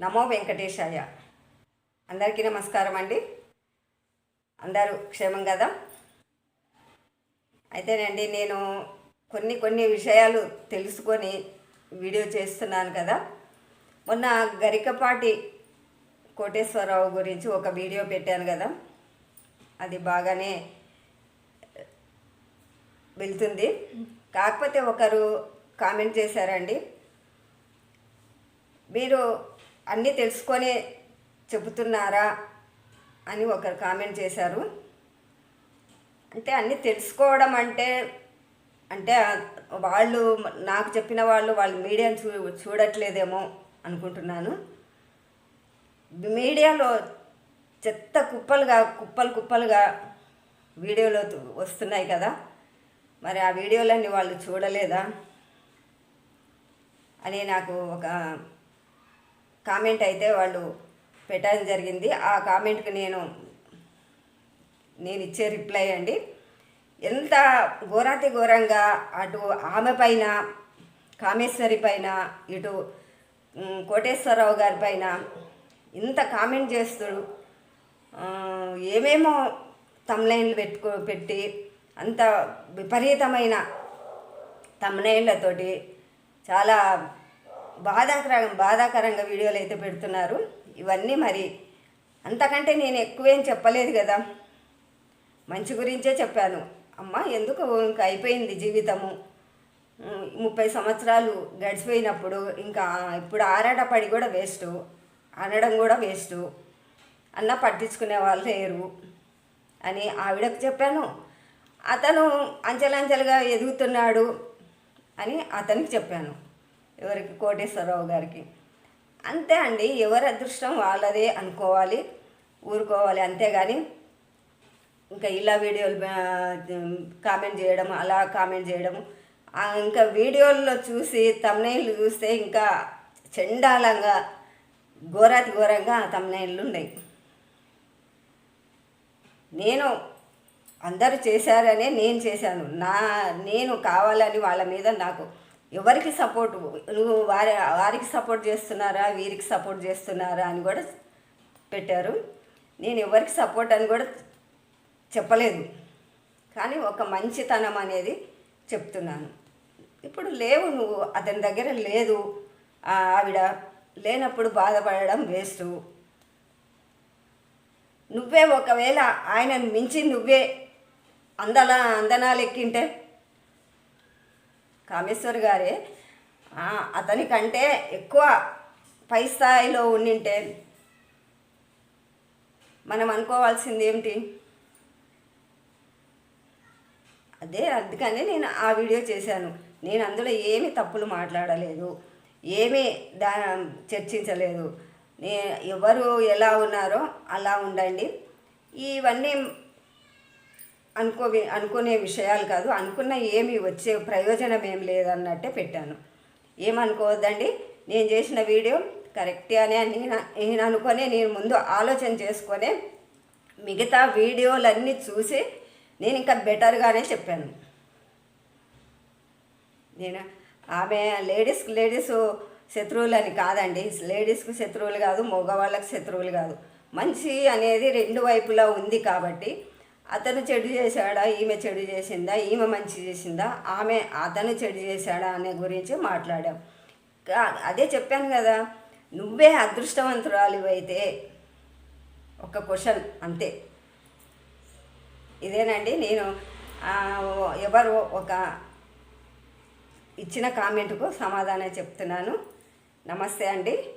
నమో వెంకటేశాయ. అందరికీ నమస్కారం అండి. అందరూ క్షేమం కదా? అయితేనండి నేను కొన్ని కొన్ని విషయాలు తెలుసుకొని వీడియో చేస్తున్నాను కదా. మొన్న గరికపాటి కోటేశ్వరరావు గురించి ఒక వీడియో పెట్టాను కదా. అది బాగానే వెళ్తుంది. కాకపోతే ఒకరు కామెంట్ చేశారండి. మీరు అన్నీ తెలుసుకొని చెబుతున్నారా అని ఒకరు కామెంట్ చేశారు. అంటే అన్నీ తెలుసుకోవడం అంటే అంటే వాళ్ళు నాకు చెప్పిన వాళ్ళు వాళ్ళు మీడియాను చూ చూడట్లేదేమో అనుకుంటున్నాను. మీడియాలో చెత్త కుప్పలుగా కుప్పలు కుప్పలుగా వీడియోలు వస్తున్నాయి కదా. మరి ఆ వీడియోలన్నీ వాళ్ళు చూడలేదా? అని నాకు ఒక కామెంట్ అయితే వాళ్ళు పెట్టడం జరిగింది. ఆ కామెంట్కి నేను నేను ఇచ్చే రిప్లై అండి. ఎంత ఘోరాతి ఘోరంగా అటు ఆమె పైన కామేశ్వరి పైన ఇటు కోటేశ్వరరావు గారి పైన ఇంత కామెంట్ చేస్తుడు ఏమేమో తమ్లైన్లు పెట్టుకో పెట్టి అంత విపరీతమైన తమ్లైన్లతోటి చాలా బాధాకర బాధాకరంగా వీడియోలు అయితే పెడుతున్నారు. ఇవన్నీ మరి అంతకంటే నేను ఎక్కువేం చెప్పలేదు కదా. మంచి గురించే చెప్పాను. అమ్మ ఎందుకు ఇంకా అయిపోయింది జీవితము? ముప్పై సంవత్సరాలు గడిచిపోయినప్పుడు ఇంకా ఇప్పుడు ఆరాటపడి కూడా వేస్ట్. అనడం కూడా వేస్ట్. అన్న పట్టించుకునే వాళ్ళు లేరు అని ఆవిడకు చెప్పాను. అతను అంచెలంచెలుగా ఎదుగుతున్నాడు అని అతనికి చెప్పాను. ఎవరికి? కోటేశ్వరరావు గారికి. అంతే అండి ఎవరి అదృష్టం వాళ్ళదే అనుకోవాలి ఊరుకోవాలి. అంతేగాని ఇంకా ఇలా వీడియోలు కామెంట్ చేయడం అలా కామెంట్ చేయడం ఇంకా వీడియోల్లో చూసి తమ్నైళ్ళు చూస్తే ఇంకా చండాలంగా ఘోరాతి ఘోరంగా తమ్నైళ్ళు ఉన్నాయి. నేను అందరూ చేశారనే నేను చేశాను. నా నేను కావాలని వాళ్ళ మీద నాకు ఎవరికి సపోర్ట్ నువ్వు వారి వారికి సపోర్ట్ చేస్తున్నారా? వీరికి సపోర్ట్ చేస్తున్నారా అని కూడా పెట్టారు. నేను ఎవరికి సపోర్ట్ అని కూడా చెప్పలేదు. కానీ ఒక మంచితనం అనేది చెప్తున్నాను. ఇప్పుడు లేవు నువ్వు అతని దగ్గర లేదు. ఆవిడ లేనప్పుడు బాధపడడం వేస్ట్. నువ్వే ఒకవేళ ఆయనను మించి నువ్వే అందలా అందనాలు ఎక్కింటే కామేశ్వర్ గారే అతనికంటే ఎక్కువ పై స్థాయిలో ఉండింటే మనం అనుకోవాల్సింది ఏమిటి? అదే అందుకనే నేను ఆ వీడియో చేశాను. నేను అందులో ఏమి తప్పులు మాట్లాడలేదు ఏమీ దా చర్చించలేదు. నే ఎవరు ఎలా ఉన్నారో అలా ఉండండి. ఇవన్నీ అనుకో అనుకునే విషయాలు కాదు. అనుకున్న ఏమి వచ్చే ప్రయోజనం ఏం లేదన్నట్టే పెట్టాను. ఏమనుకోవద్దండి? నేను చేసిన వీడియో కరెక్ట్గానే నేను నేను అనుకొని నేను ముందు ఆలోచన చేసుకొని మిగతా వీడియోలన్నీ చూసి నేను ఇంకా బెటర్గానే చెప్పాను. నేను ఆమె లేడీస్ లేడీస్ శత్రువులని కాదండి. లేడీస్కి శత్రువులు కాదు మగవాళ్ళకి శత్రువులు కాదు. మంచి అనేది రెండు వైపులా ఉంది కాబట్టి అతను చెడు చేశాడా? ఈమె చెడు చేసిందా? ఈమె మంచి చేసిందా? ఆమె అతను చెడు చేశాడా అనే గురించి మాట్లాడాం. కా- అదే చెప్పాను కదా నువ్వే అదృష్టవంతురాలు అయితే ఒక క్వశ్చన్ అంతే. ఇదేనండి నేను ఎవరు ఒక ఇచ్చిన కామెంట్కు సమాధానం చెప్తున్నాను. నమస్తే అండి.